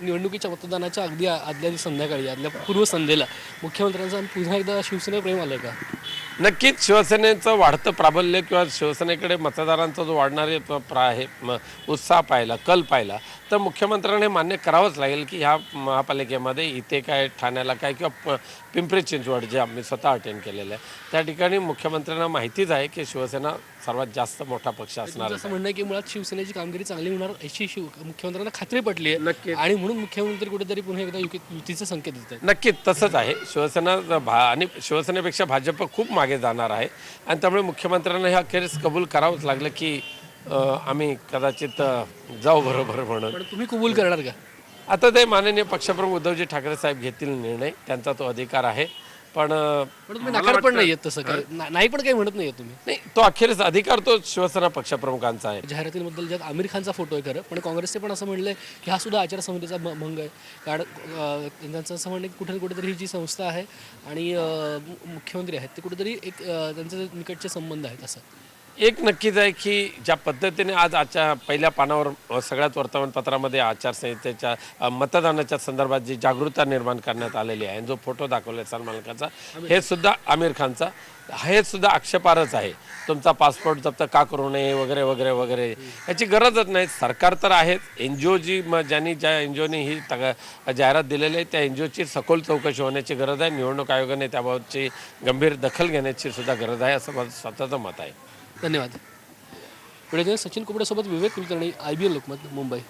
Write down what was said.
निवडणुकीच्या मतदानाच्या अगदी आदल्या संध्याकाळी आदल्या पूर्वसंध्येला. मुख्यमंत्र्यांचा पुन्हा एकदा शिवसेना प्रेम आलं का? नक्कीच शिवसेनेचं वाढतं प्राबल्य किंवा शिवसेनेकडे मतदारांचा जो वाढणारे प्रा आहे म- उत्साह पाहिला कल पाहिला तर मुख्यमंत्र्यांनी मान्य करावंच लागेल की ह्या महापालिकेमध्ये इथे काय ठाण्याला काय किंवा प- पिंपरी चिंचवड जे आम्ही स्वतः अटेंड केलेलं आहे त्या ठिकाणी मुख्यमंत्र्यांना माहितीच आहे की शिवसेना सर्वात जास्त मोठा पक्ष असणार तुमचं असं म्हणणं की मुळात शिवसेनेची कामगिरी चांगली होणार याची शिव मुख्यमंत्र्यांना खात्री पटली आहे. नक्कीच. आणि म्हणून मुख्यमंत्री कुठेतरी पुन्हा एकदा युती- युतीचे संकेत देत आहेत. नक्कीच तसंच आहे. शिवसेना भा आणि शिवसेनेपेक्षा भाजप खूप मागे जाणार आहे. आणि त्यामुळे मुख्यमंत्र्यांना हे अखेरीस कबूल करावंच लागलं की आम्ही कदाचित जाऊ बरोबर म्हणून. तुम्ही कबूल करणार का? आता ते माननीय पक्षप्रमुख उद्धवजी ठाकरे साहेब घेतील निर्णय. त्यांचा तो अधिकार आहे. पण तुम्ही नकार पण नाही तसं काय ना- नाही पण काही म्हणत नाहीये तुम्ही. नाही तो अखेरीस अधिकार तो शिवसेना पक्षप्रमुखांचा आहे. जाहिरातींबद्दल ज्यात आमिर खानचा फोटो आहे खरं पण काँग्रेसचे पण असं म्हणलंय की हा सुद्धा आचारसंहितेचा भ- भंग आहे. कारण अं, त्यांचं असं म्हणणं आहे की कुठे ना कुठेतरी ही जी संस्था आहे आणि अं, मु- मुख्यमंत्री आहेत ते कुठेतरी एक अं, त्यांचे निकटचे संबंध आहेत असं. एक नक्कीच आहे की ज्या पद्धतीने आज आजच्या पहिल्या पानावर सगळ्याच वर्तमानपत्रामध्ये आचारसंहितेच्या मतदानाच्या संदर्भात जी जागरूकता निर्माण करण्यात आलेली आहे जो फोटो दाखवला सलमान खानचा हे सुद्धा आमिर खानचा हे सुद्धा आक्षेपारच आहे. तुमचा पासपोर्ट जप्त का करू नये वगैरे वगैरे वगैरे याची गरजच नाही. सरकार तर आहेच. एन जी ओ जी म ज्यांनी ज्या एन जी ओने ही तग जाहिरात दिलेली आहे त्या एन जी ओची सखोल चौकशी होण्याची गरज आहे. निवडणूक आयोगाने त्याबाबतची गंभीर दखल घेण्याची सुद्धा गरज आहे असं माझं स्वतःचं मत आहे. धन्यवाद. पुढे Sachin कुबड्यासोबत Vivek Kulkarni I B L Lokmat Mumbai.